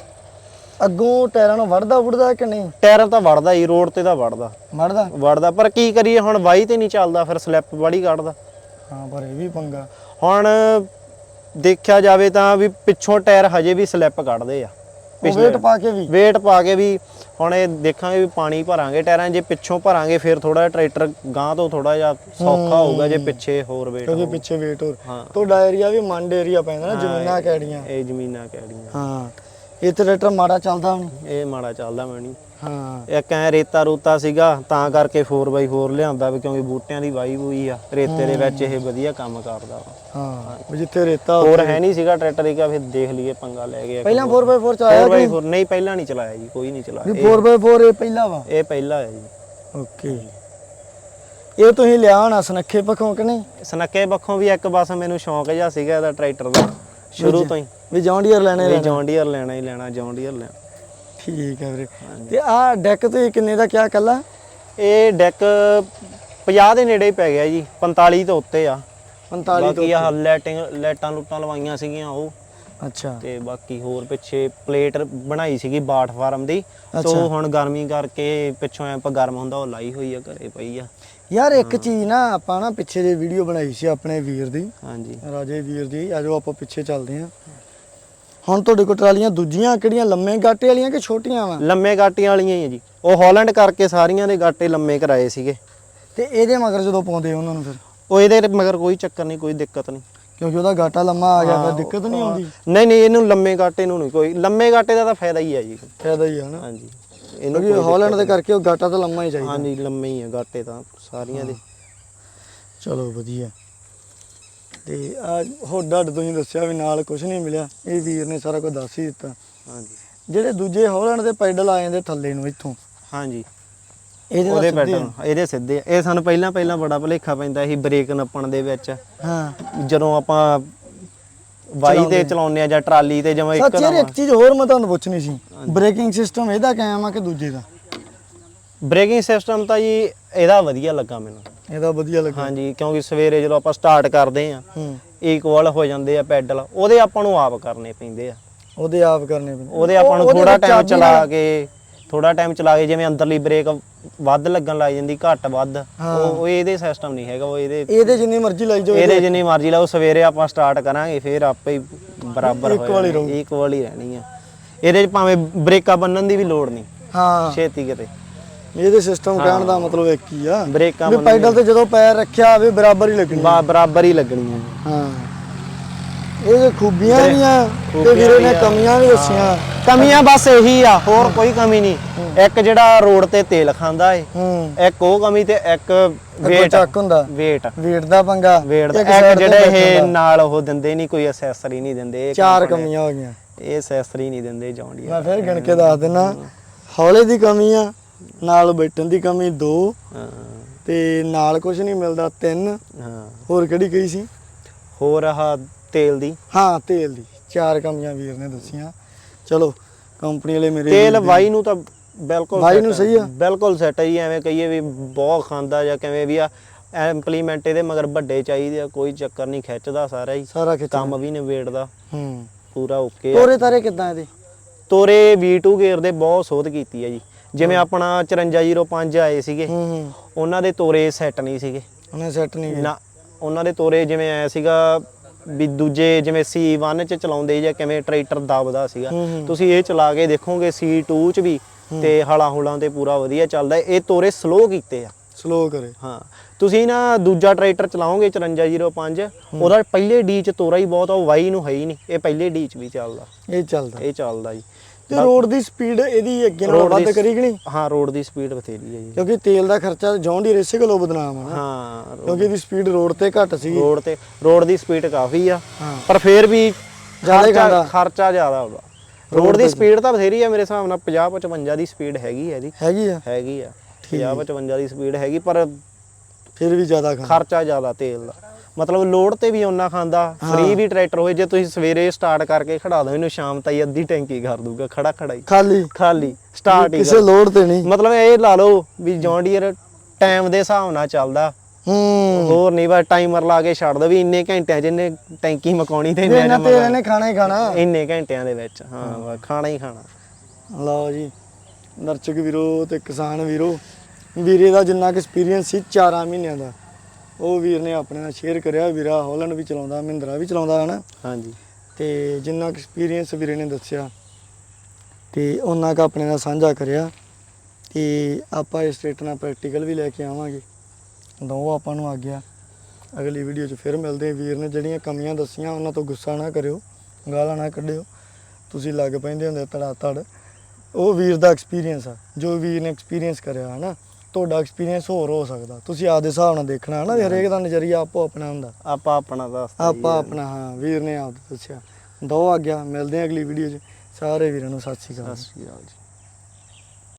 ਅੱਗੋਂ ਟਾਇਰਾਂ ਨੂੰ ਵੜਦਾ ਵੜਦਾ ਕਿ ਨਹੀਂ? ਟਾਇਰ ਤਾਂ ਵੜਦਾ ਹੀ ਰੋਡ ਤੇ ਤਾਂ ਵੜਦਾ ਵੜਦਾ ਵੜਦਾ ਪਰ ਕੀ ਕਰੀਏ ਹੁਣ ਵਾਈ ਤੇ ਨਹੀਂ ਚੱਲਦਾ ਫਿਰ ਸਲਿੱਪ ਬੜੀ ਕੱਢਦਾ। ਹਾਂ ਪਰ ਇਹ ਵੀ ਪੰਗਾ। ਹੁਣ ਦੇਖਿਆ ਜਾਵੇ ਤਾਂ ਵੀ ਪਿੱਛੋਂ ਟਾਇਰ ਹਜੇ ਵੀ ਸਲਿੱਪ ਕੱਢਦੇ ਆ। Weight ਪਾ ਕੇ ਵੀ। ਵੇਟ ਪਾ ਕੇ ਵੀ ਹੁਣ ਇਹ ਦੇਖਾਂਗੇ ਵੀ ਪਾਣੀ ਭਰਾਂਗੇ ਟਾਇਰਾਂ। ਜੇ ਪਿੱਛੋਂ ਭਰਾਂਗੇ ਫਿਰ ਥੋੜਾ ਟਰੈਕਟਰ ਗਾਂ ਤੋਂ ਥੋੜਾ ਜਿਹਾ ਸੌਖਾ ਹੋਊਗਾ ਜੇ ਪਿੱਛੇ ਹੋਰ ਵੇਟ ਕਿਉਂਕਿ ਪਿੱਛੇ weight ਹੋਰ। ਤੁਹਾਡਾ ਏਰੀਆ ਵੀ ਮੰਡ ਏਰੀਆ ਪੈਂਦਾ ਨਾ ਜ਼ਮੀਨਾਂ ਕਿਹੜੀਆਂ ਇਹ ਜ਼ਮੀਨਾਂ ਕਿਹੜੀਆਂ ਹਾਂ। ਇੱਥੇ ਟਰੈਕਟਰ ਮਾੜਾ ਚੱਲਦਾ ਨਹੀਂ। ਇਹ ਮਾੜਾ ਚੱਲਦਾ ਮੈਣੀ ਹਾਂ। ਇੱਕ ਐ ਰੇਤਾ ਰੂਤਾ ਸੀਗਾ ਤਾਂ ਕਰਕੇ 4x4 ਲਿਆਂਦਾ ਵੀ ਕਿਉਂਕਿ ਬੂਟਿਆਂ ਦੀ ਵਾਈ ਬੂਈ ਆ। ਰੇਤੇ ਦੇ ਵਿੱਚ ਇਹ ਵਧੀਆ ਕੰਮ ਕਰਦਾ ਵਾ। ਹਾਂ ਵੀ ਜਿੱਥੇ ਰੇਤਾ ਹੋਰ ਹੈ ਨਹੀਂ ਸੀਗਾ ਟਰੈਕਟਰ ਇਹ ਫਿਰ ਦੇਖ ਲਈਏ ਪੰਗਾ ਲੈ ਗਿਆ ਪਹਿਲਾਂ 4x4 ਚ ਆਇਆ 4x4 ਨਹੀਂ ਪਹਿਲਾਂ ਨਹੀਂ ਚਲਾਇਆ ਜੀ ਕੋਈ ਨਹੀਂ ਚਲਾਇਆ। ਵੀ 4x4 ਇਹ ਪਹਿਲਾ ਵਾ? ਇਹ ਪਹਿਲਾ ਹੈ ਜੀ। ਓਕੇ ਇਹ ਤੁਸੀਂ ਲਿਆ ਹੋਣਾ ਸਨੱਖੇ ਪੱਖੋਂ ਕਿ ਨਹੀਂ? ਸਨੱਕੇ ਪੱਖੋਂ ਵੀ ਇੱਕ ਬਸ ਮੈਨੂੰ ਸ਼ੌਂਕ ਜਿਹਾ ਸੀਗਾ ਇਹਦਾ ਟਰੈਕਟਰ ਦਾ। ਸ਼ੁਰੂ ਤੋਂ ਹੀ। ਵੀ ਜੌਂਡੀਅਰ ਲੈਣੇ ਵੀ ਜੌਨ ਡੀਅਰ ਲੈਣਾ ਹੀ ਲੈਣਾ ਜੌਨ ਡੀਅਰ ਲੈਣਾ। ਠੀਕ ਹੈ ਵੀਰੇ। ਤੇ ਆਹ ਡੈਕ ਤੇ ਕਿੰਨੇ ਦਾ ਕਿਆ ਕੱਲਾ? ਇਹ ਡੈਕ 50 ਦੇ ਨੇੜੇ ਹੀ ਪੈ ਗਿਆ ਜੀ 45 ਤੋਂ ਉੱਤੇ ਆ। 45 ਬਾਕੀ ਆ ਲਾਈਟਿੰਗ ਲਾਈਟਾਂ ਲੂਟਾਂ ਲਵਾਈਆਂ ਸੀਗੀਆਂ ਉਹ। ਅੱਛਾ। ਤੇ ਬਾਕੀ ਹੋਰ ਪਿੱਛੇ ਪਲੇਟ ਬਣਾਈ ਸੀਗੀ ਬਾਟ ਫਾਰਮ ਦੀ। ਤੋਂ ਹੁਣ ਗਰਮੀ ਕਰਕੇ ਪਿੱਛੋਂ ਐਂਪ ਗਰਮ ਹੁੰਦਾ ਉਹ ਲਾਈ ਹੋਈ ਆ ਘਰੇ ਪਈ ਆ। ਯਾਰ ਇੱਕ ਚੀਜ਼ ਨਾ ਆਪਾਂ ਨਾ ਪਿੱਛੇ ਜੇ ਵੀਡੀਓ ਬਣਾਈ ਸੀ ਆਪਣੇ ਵੀਰ ਦੀ। ਹਾਂਜੀ। ਰਾਜੇ ਵੀਰ ਦੀ ਆਜੋ ਆਪਾਂ ਪਿੱਛੇ ਚੱਲਦੇ ਹਾਂ। ਹੁਣ ਤੁਹਾਡੇ ਕੋਲ ਟਰਾਲੀਆਂ ਦੂਜੀਆਂ ਕਿਹੜੀਆਂ ਲੰਮੇ ਗਾਟੇ ਵਾਲੀਆਂ ਕਿ ਛੋਟੀਆਂ ਵਾ? ਲੰਮੇ ਗਾਟੀਆਂ ਵਾਲੀਆਂ ਹੀ ਆ ਜੀ। ਉਹ ਹਾਲੈਂਡ ਕਰਕੇ ਸਾਰੀਆਂ ਦੇ ਗਾਟੇ ਲੰਮੇ ਕਰਾਏ ਸੀਗੇ। ਤੇ ਇਹਦੇ ਮਗਰ ਜਦੋਂ ਪਾਉਂਦੇ ਉਹਨਾਂ ਨੂੰ ਫਿਰ? ਉਹ ਇਹਦੇ ਮਗਰ ਕੋਈ ਚੱਕਰ ਨਹੀਂ ਕੋਈ ਦਿੱਕਤ ਨਹੀਂ। ਕਿਉਂਕਿ ਉਹਦਾ ਗਾਟਾ ਲੰਮਾ ਆ ਗਿਆ ਫਿਰ ਦਿੱਕਤ ਨਹੀਂ ਆਉਂਦੀ। ਨਹੀਂ ਨਹੀਂ ਇਹਨੂੰ ਲੰਮੇ ਗਾਟੇ ਨੂੰ ਨਹੀਂ ਕੋਈ ਲੰਮੇ ਗਾਟੇ ਦਾ ਤਾਂ ਫਾਇਦਾ ਹੀ ਹੈ ਜੀ। ਫਾਇਦਾ ਹੀ ਆ ਨਾ। ਹਾਂਜੀ। ਇਹਨੂੰ ਕਿਉਂਕਿ ਹਾਲੈਂਡ ਦੇ ਕਰਕੇ ਉਹ ਗਾਟਾ ਤਾਂ ਲੰਮਾ ਹੀ ਚਾਹੀਦਾ। ਹਾਂਜੀ ਲੰਮੇ ਹੀ ਆ ਗਾਟੇ ਤਾਂ ਸਾਰੀਆਂ ਦੇ। ਚਲੋ ਵਧੀਆ। ਤੇ ਆ ਹੋਰ ਡੱਡ ਤੁਸੀਂ ਦੱਸਿਆ ਵੀ ਨਾਲ ਕੁਝ ਨਹੀਂ ਮਿਲਿਆ। ਇਹ ਵੀਰ ਨੇ ਸਾਰਾ ਕੁਝ ਦੱਸ ਹੀ ਦਿੱਤਾ। ਹਾਂਜੀ। ਜਿਹੜੇ ਦੂਜੇ ਹਾਲੈਂਡ ਦੇ ਪੈਡਲ ਆ ਜਾਂਦੇ ਥੱਲੇ ਨੂੰ ਇੱਥੋਂ। ਹਾਂਜੀ। ਇਹਦੇ ਉਹਦੇ ਪੈਟਰਨ ਇਹਦੇ ਸਿੱਧੇ। ਇਹ ਸਾਨੂੰ ਪਹਿਲਾਂ ਪਹਿਲਾਂ ਬੜਾ ਭੁਲੇਖਾ ਪੈਂਦਾ ਸੀ ਬ੍ਰੇਕ ਨੱਪਣ ਦੇ ਵਿੱਚ। ਹਾਂ। ਜਦੋਂ ਆਪਾਂ ਵਾਈ ਤੇ ਚਲਾਉਂਦੇ ਆ ਜਾਂ ਟਰਾਲੀ ਤੇ ਜਿਵੇਂ ਸੱਚ ਇੱਕ ਯਾਰ ਇੱਕ ਚੀਜ਼ ਹੋਰ ਮੈਂ ਤੁਹਾਨੂੰ ਪੁੱਛਣੀ ਸੀ। ਬ੍ਰੇਕਿੰਗ ਸਿਸਟਮ ਇਹਦਾ ਕਾਇਮ ਆ ਕਿ ਦੂਜੇ ਦਾ? ਬ੍ਰੇਕਿੰਗ ਸਿਸਟਮ ਤਾਂ ਜੀ ਇਹਦਾ ਵਧੀਆ ਲੱਗਾ ਮੈਨੂੰ। ਇਹਦਾ ਵਧੀਆ ਲੱਗਾ। ਹਾਂਜੀ ਕਿਉਂਕਿ ਸਵੇਰੇ ਜਦੋਂ ਆਪਾਂ ਸਟਾਰਟ ਕਰਦੇ ਆ ਇਕੁਅਲ ਹੋ ਜਾਂਦੇ ਆ ਪੈਡਲ ਉਹਦੇ ਆਪਾਂ ਨੂੰ ਆਪ ਕਰਨੇ ਪੈਂਦੇ ਆ। ਉਹਦੇ ਆਪ ਕਰਨੇ ਪੈਂਦੇ। ਉਹਦੇ ਆਪਾਂ ਨੂੰ ਥੋੜਾ ਟਾਈਮ ਚਲਾ ਕੇ ਥੋੜਾ ਟਾਈਮ ਚਲਾ ਕੇ ਜਿਵੇਂ ਅੰਦਰਲੀ ਬ੍ਰੇਕ ਵੱਧ ਲੱਗਣ ਲੱਗ ਜਾਂਦੀ ਘੱਟ ਵੱਧ ਉਹ ਉਹ ਇਹਦੇ ਸਿਸਟਮ ਨਹੀਂ ਹੈਗਾ ਉਹ ਇਹਦੇ ਇਹਦੇ ਜਿੰਨੀ ਮਰਜ਼ੀ ਲਾਈ ਜਾਓ ਇਹਦੇ ਜਿੰਨੀ ਮਰਜ਼ੀ ਲਾਓ ਸਵੇਰੇ ਆਪਾਂ ਸਟਾਰਟ ਕਰਾਂਗੇ ਫਿਰ ਆਪੇ ਹੀ ਬਰਾਬਰ ਹੋ Equal ਹੀ ਜਾਣੀ ਇਕੁਅਲ ਹੀ ਰਹਿਣੀ ਆ। ਇਹਦੇ 'ਚ ਭਾਵੇਂ ਬ੍ਰੇਕਾਂ ਬੰਨਣ ਦੀ ਵੀ ਲੋੜ ਨਹੀਂ ਹਾਂ। ਛੇਤੀ ਕਿਤੇ। ਇਹਦੇ ਸਿਸਟਮ ਕਹਿਣ ਦਾ ਮਤਲਬ ਇੱਕ ਹੀ ਆ ਬ੍ਰੇਕਾਂ ਵੀ ਪੈਡਲ ਤੇ ਜਦੋਂ ਪੈਰ ਰੱਖਿਆ ਹੋਵੇ ਬਰਾਬਰ ਹੀ ਲੱਗਣੀ ਬਰਾਬਰ ਹੀ ਲੱਗਣੀਆਂ ਹਾਂ। ਇਹਦੇ ਖੂਬੀਆਂ ਵੀ ਆ ਤੇ ਵੀਰੇ ਨੇ। ਕਮੀਆਂ ਵੀ ਦੱਸੀਆਂ। ਕਮੀਆਂ ਬਸ ਇਹੀ ਆ ਹੋਰ ਕੋਈ ਕਮੀ ਨਹੀਂ। ਇੱਕ ਜਿਹੜਾ ਰੋਡ ਤੇ ਤੇਲ ਖਾਂਦਾ ਏ ਇੱਕ ਉਹ ਕਮੀ ਤੇ ਇੱਕ ਵੇਟ ਚੱਕ ਹੁੰਦਾ। ਵੇਟ ਵੇਟ ਦਾ ਪੰਗਾ। ਵੇਟ ਇੱਕ ਜਿਹੜੇ ਇਹ। ਨਾਲ ਉਹ ਦਿੰਦੇ ਨਹੀਂ ਕੋਈ ਐਕਸੈਸਰੀ ਨਹੀਂ ਦਿੰਦੇ। ਚਾਰ ਕਮੀਆਂ ਹੋ ਗਈਆਂ। ਇਹ ਐਕਸੈਸਰੀ ਨਹੀਂ ਦਿੰਦੇ ਜੌਂਡੀਆ। ਮੈਂ ਫਿਰ ਗਿਣ ਕੇ ਦੱਸ ਦਿੰਨਾ। ਹੌਲੇ ਦੀ ਕਮੀ ਆ ਨਾਲ ਬੈਠਣ ਦੀ ਕਮੀ ਦੋ। ਤੇ ਨਾਲ ਕੁਝ ਨਹੀਂ ਮਿਲਦਾ ਤਿੰਨ। ਹਾਂ। ਹੋਰ ਕਿਹੜੀ ਕਹੀ ਸੀ? ਹੋਰ ਆਹ ਤੇਲ ਦੀ? ਹਾਂ ਤੇਲ ਦੀ। ਚਾਰ ਕਮੀਆਂ ਵੀਰ ਨੇ ਦੱਸੀਆਂ। ਚਲੋ ਕੰਪਨੀ ਵਾਲੇ ਮੇਰੇ ਤੇਲ ਵਾਈ ਨੂੰ ਤਾਂ ਬਿਲਕੁਲ set ਨੂੰ ਸਹੀ ਆ? ਬਿਲਕੁਲ ਸੈੱਟ ਹੈ ਜੀ ਐਵੇਂ ਕਹੀਏ ਵੀ ਬਹੁਤ ਖਾਂਦਾ ਜਾਂ ਕਿਵੇਂ ਵੀ ਆ। ਇੰਪਲੀਮੈਂਟ ਇਹਦੇ ਮਗਰ ਵੱਡੇ ਚਾਹੀਦੇ ਆ ਕੋਈ ਚੱਕਰ ਨਹੀਂ ਖਿੱਚਦਾ ਸਾਰਾ ਹੀ। ਸਾਰਾ ਖਿੱਚ ਕੰਮ ਵੀ ਨਿਬੇੜਦਾ। ਹੂੰ। ਪੂਰਾ ਓਕੇ ਤੋਰੇ ਤਾਰੇ ਕਿੱਦਾਂ ਇਹਦੇ? ਤੋਰੇ V2 ਗੇਅਰ ਦੇ ਬਹੁਤ ਸੋਧ ਕੀਤੀ ਹੈ ਜੀ। ਜਿਵੇਂ ਆਪਣਾ 5405 ਆਏ ਸੀਗੇ। ਹੂੰ ਹੂੰ। ਉਹਨਾਂ ਦੇ ਤੋਰੇ ਸੈੱਟ ਨਹੀਂ ਸੀਗੇ। ਉਹਨੇ ਸੈੱਟ ਨਹੀਂ ਨਾ ਉਹਨਾਂ ਦੇ ਤੋਰੇ ਜਿਵੇਂ ਆਇਆ ਸੀਗਾ ਵੀ ਦੂਜੇ ਜਿਵੇਂ C1 ਚ ਚਲਾਉਂਦੇ ਜਾਂ ਕਿਵੇਂ ਟਰੈਕਟਰ ਦਬਦਾ ਸੀਗਾ। ਤੁਸੀਂ ਇਹ ਚਲਾ ਕੇ ਦੇਖੋਗੇ C2 ਚ ਵੀ ਤੇ ਹਲਾ ਹੁਲਾਂ ਤੇ ਪੂਰਾ ਵਧੀਆ ਚੱਲਦਾ ਇਹ ਤੋਰੇ ਸਲੋ ਕੀਤੇ ਆ। ਸਲੋ ਕਰੇ। ਹਾਂ। ਤੁਸੀਂ ਨਾ ਦੂਜਾ ਟਰੈਕਟਰ ਚਲਾਓਗੇ 5405 ਉਹਦਾ ਪਹਿਲੇ ਡੀ ਚ ਤੋਰਾ ਹੀ ਬਹੁਤ ਆ ਉਹ ਵਾਈ ਨੂੰ ਹੈ ਹੀ ਨਹੀਂ। ਇਹ ਪਹਿਲੇ ਡੀ ਚ ਵੀ ਚੱਲਦਾ। ਇਹ ਚੱਲਦਾ। ਇਹ ਚੱਲਦਾ ਜੀ। ਤੇ ਰੋਡ ਦੀ ਸਪੀਡ ਇਹਦੀ ਅੱਗੇ ਨਾਲੋਂ ਵੱਧ ਕਰੀ ਕਿ ਨਹੀਂ? ਹਾਂ ਰੋਡ ਦੀ ਸਪੀਡ ਬਥੇਰੀ ਹੈ ਜੀ। ਕਿਉਂਕਿ ਤੇਲ ਦਾ ਖਰਚਾ ਜੌਨ ਦੀ ਰੇਸੇ ਕੋਲੋਂ ਬਦਨਾਮ ਆ ਹਾਂ ਕਿਉਂਕਿ ਇਹਦੀ ਸਪੀਡ ਰੋਡ ਤੇ ਘੱਟ ਸੀ। ਰੋਡ ਤੇ ਰੋਡ ਦੀ ਸਪੀਡ ਕਾਫੀ ਆ। ਪਰ ਫੇਰ ਵੀ ਜ਼ਿਆਦਾ ਖਰਚਾ- ਜ਼ਿਆਦਾ ਹੋਗਾ ਰੋਡ ਦੀ ਸਪੀਡ ਤਾਂ ਬਥੇਰੀ ਆ ਮੇਰੇ ਹਿਸਾਬ ਨਾਲ 50 55 ਦੀ ਸਪੀਡ ਹੈਗੀ ਹੈ ਇਹਦੀ। ਹੈਗੀ ਆ? ਹੈਗੀ ਆ। 50 55 ਦੀ ਸਪੀਡ ਹੈਗੀ ਪਰ ਫਿਰ ਵੀ ਜ਼ਿਆਦਾ ਖਰਚਾ ਜ਼ਿਆਦਾ ਤੇਲ ਦਾ। ਮਤਲਬ ਲੋਡ ਤੇ ਵੀ ਓਨਾ ਖਾਂਦਾ ਫ੍ਰੀ ਵੀ ਟਰੈਕਟਰ ਹੋਏ ਜੇ ਤੁਸੀਂ ਸਵੇਰੇ ਸਟਾਰਟ ਕਰਕੇ ਖੜਾ ਦੋ ਇਹਨੂੰ ਸ਼ਾਮ ਤਾਈ ਅੱਧੀ ਟੈਂਕੀ ਕਰ ਦੂਗਾ ਖੜਾ ਖੜਾ ਹੀ ਖਾਲੀ? ਖਾਲੀ ਸਟਾਰਟ ਹੀ ਕਿਸੇ ਲੋਡ ਤੇ ਨਹੀਂ। ਮਤਲਬ ਇਹ ਲਾ ਲਓ ਵੀ ਜੌਨ ਡੀਅਰ ਟਾਈਮ ਦੇ ਹਿਸਾਬ ਨਾਲ ਚੱਲਦਾ। ਹੂੰ। ਹੋਰ ਨਹੀਂ ਬਸ ਟਾਈਮਰ ਲਾ ਕੇ ਛੱਡ ਦੋ ਵੀ ਇੰਨੇ ਘੰਟਿਆਂ ਇਹਨੇ ਟੈਂਕੀ ਮਕਾਉਣੀ ਤੇ ਇੰਨੇ ਤੇ ਇਹਨੇ ਖਾਣਾ ਹੀ ਖਾਣਾ। ਇੰਨੇ ਘੰਟਿਆਂ ਦੇ ਵਿੱਚ ਹਾਂ ਖਾਣਾ ਹੀ ਖਾਣਾ। ਲਓ ਜੀ ਦਰਸ਼ਕ ਵੀਰੋ ਤੇ ਕਿਸਾਨ ਵੀਰੋ। ਵੀਰੇ ਦਾ ਜਿੰਨਾ ਕੁ ਐਕਸਪੀਰੀਅੰਸ ਸੀ 4 ਮਹੀਨਿਆਂ ਦਾ। ਉਹ ਵੀਰ ਨੇ ਆਪਣੇ ਨਾਲ ਸ਼ੇਅਰ ਕਰਿਆ ਵੀਰਾ ਹਾਲੈਂਡ ਵੀ ਚਲਾਉਂਦਾ ਮਹਿੰਦਰਾ ਵੀ ਚਲਾਉਂਦਾ ਹੈ ਨਾ ਹਾਂਜੀ। ਤੇ ਜਿੰਨਾ ਐਕਸਪੀਰੀਅੰਸ ਵੀਰੇ ਨੇ ਦੱਸਿਆ ਤੇ ਉਹਨਾਂ ਕੁ ਆਪਣੇ ਨਾਲ ਸਾਂਝਾ ਕਰਿਆ ਤੇ ਆਪਾਂ ਇਸ ਸਟੇਟ ਨਾਲ ਪ੍ਰੈਕਟੀਕਲ ਵੀ ਲੈ ਕੇ ਆਵਾਂਗੇ। ਦੋ ਆਪਾਂ ਨੂੰ ਆ ਗਿਆ। ਅਗਲੀ ਵੀਡੀਓ 'ਚ ਫਿਰ ਮਿਲਦੇ ਹਾਂ। ਵੀਰ ਨੇ ਜਿਹੜੀਆਂ ਕਮੀਆਂ ਦੱਸੀਆਂ ਉਹਨਾਂ ਤੋਂ ਗੁੱਸਾ ਨਾ ਕਰਿਓ ਗਾਲਾਂ ਨਾ ਕੱਢਿਓ। ਤੁਸੀਂ ਲੱਗ ਪੈਂਦੇ ਹੁੰਦੇ ਧੜਾ ਧੜ ਉਹ ਵੀਰ ਦਾ ਐਕਸਪੀਰੀਅੰਸ ਆ ਜੋ ਵੀਰ ਨੇ ਐਕਸਪੀਰੀਅੰਸ ਕਰਿਆ ਹੈ ਨਾ ਤੁਹਾਡਾ ਐਕਸਪੀਰੀਅੰਸ ਹੋਰ ਹੋ ਸਕਦਾ। ਤੁਸੀਂ ਆਪਦੇ ਹਿਸਾਬ ਨਾਲ ਦੇਖਣਾ ਹੈ ਨਾ ਹਰੇਕ ਦਾ ਨਜ਼ਰੀਆ ਆਪੋ ਆਪਣਾ ਹੁੰਦਾ। ਆਪਾਂ ਆਪਣਾ ਦੱਸਦਾ ਆਪਾਂ ਆਪਣਾ ਹਾਂ ਵੀਰ ਨੇ ਆਪ ਦੱਸਿਆ। ਦੋ ਆ ਗਿਆ ਮਿਲਦੇ ਹਾਂ ਅਗਲੀ ਵੀਡੀਓ 'ਚ। ਸਾਰੇ ਵੀਰਾਂ ਨੂੰ ਸਤਿ ਸ਼੍ਰੀ ਅਕਾਲ ਸਤਿ ਸ਼੍ਰੀ ਅਕਾਲ ਜੀ।